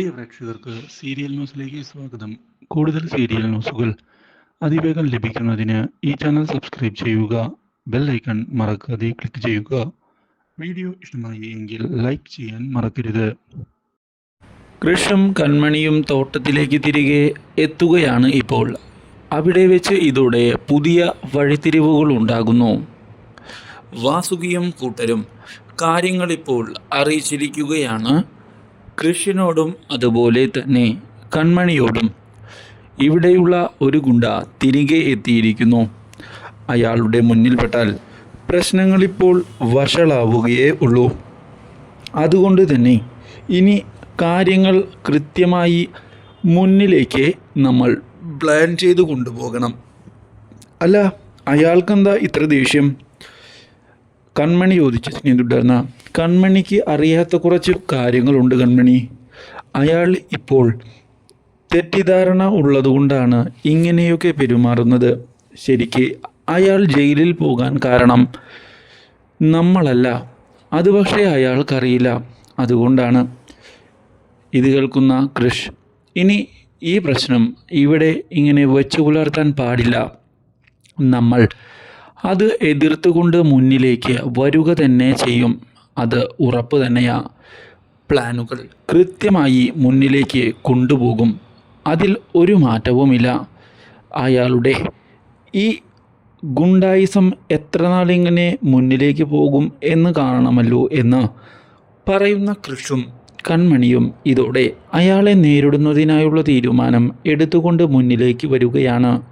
പ്രിയ പ്രേക്ഷകർക്ക് സീരിയൽ ന്യൂസിലേക്ക് സ്വാഗതം. കൂടുതൽ സീരിയൽ ന്യൂസുകൾ അതിവേഗം ലഭിക്കുന്നതിന് ഈ ചാനൽ സബ്സ്ക്രൈബ് ചെയ്യുക ബെൽ ഐക്കൺ മറക്കാതെ ക്ലിക്ക് ചെയ്യുക. വീഡിയോ ഇഷ്ടമായി എങ്കിൽ ലൈക്ക് ചെയ്യാൻ മറക്കരുത്. കൃഷും കൺമണിയും തോട്ടത്തിലേക്ക് തിരികെ എത്തുകയാണ് ഇപ്പോൾ. അവിടെ വെച്ച് ഇതോടെ പുതിയ വഴിത്തിരിവുകൾ ഉണ്ടാകുന്നു. വാസുകിയും കൂട്ടരും കാര്യങ്ങളിപ്പോൾ അറിയിച്ചിരിക്കുകയാണ്. കൃഷിനോടും അതുപോലെ തന്നെ കൺമണിയോടും ഇവിടെയുള്ള ഒരു ഗുണ്ട തിരികെ എത്തിയിരിക്കുന്നു. അയാളുടെ മുന്നിൽപ്പെട്ടാൽ പ്രശ്നങ്ങളിപ്പോൾ വഷളാവുകയേ ഉള്ളൂ. അതുകൊണ്ട് തന്നെ ഇനി കാര്യങ്ങൾ കൃത്യമായി മുന്നിലേക്ക് നമ്മൾ പ്ലാൻ ചെയ്തു കൊണ്ടുപോകണം. അല്ല അയാൾക്കെന്താ ഇത്ര ദേഷ്യം? കൺമണി ചോദിച്ചതിനെ തുടർന്ന് കൺമണിക്ക് അറിയാത്ത കുറച്ച് കാര്യങ്ങളുണ്ട് കൺമണി. അയാൾ ഇപ്പോൾ തെറ്റിദ്ധാരണ ഉള്ളതുകൊണ്ടാണ് ഇങ്ങനെയൊക്കെ പെരുമാറുന്നത്. ശരിക്ക് അയാൾ ജയിലിൽ പോകാൻ കാരണം നമ്മളല്ല. അത് പക്ഷേ അയാൾക്കറിയില്ല. അതുകൊണ്ടാണ് ഇത് കേൾക്കുന്ന കൃഷ് ഇനി ഈ പ്രശ്നം ഇവിടെ ഇങ്ങനെ വെച്ചു പുലർത്താൻ പാടില്ല. നമ്മൾ അത് എതിർത്തുകൊണ്ട് മുന്നിലേക്ക് വരിക തന്നെ ചെയ്യും. അത് ഉറപ്പ് തന്നെയാ. പ്ലാനുകൾ കൃത്യമായി മുന്നിലേക്ക് കൊണ്ടുപോകും. അതിൽ ഒരു മാറ്റവുമില്ല. അയാളുടെ ഈ ഗുണ്ടായിസം എത്ര നാളിങ്ങനെ മുന്നിലേക്ക് പോകും എന്ന് കാണണമല്ലോ എന്ന് പറയുന്ന കൃഷും കൺമണിയും ഇതോടെ അയാളെ നേരിടുന്നതിനായുള്ള തീരുമാനം എടുത്തുകൊണ്ട് മുന്നിലേക്ക് വരികയാണ്.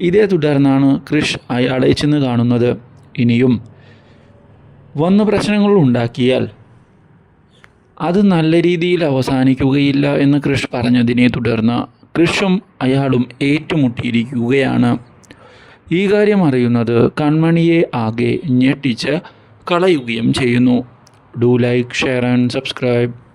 ഇതേ തുടർന്നാണ് ക്രിഷ് അയാളെ ചെന്ന് കാണുന്നത്. ഇനിയും വന്ന് പ്രശ്നങ്ങൾ ഉണ്ടാക്കിയാൽ അത് നല്ല രീതിയിൽ അവസാനിക്കുകയില്ല എന്ന് ക്രിഷ് പറഞ്ഞതിനെ തുടർന്ന് ക്രിഷും അയാളും ഏറ്റുമുട്ടിയിരിക്കുകയാണ്. ഈ കാര്യം അറിയുന്നത് കൺമണിയെ ആകെ ഞെട്ടിച്ച് കളയുകയും ചെയ്യുന്നു. Do like share and subscribe.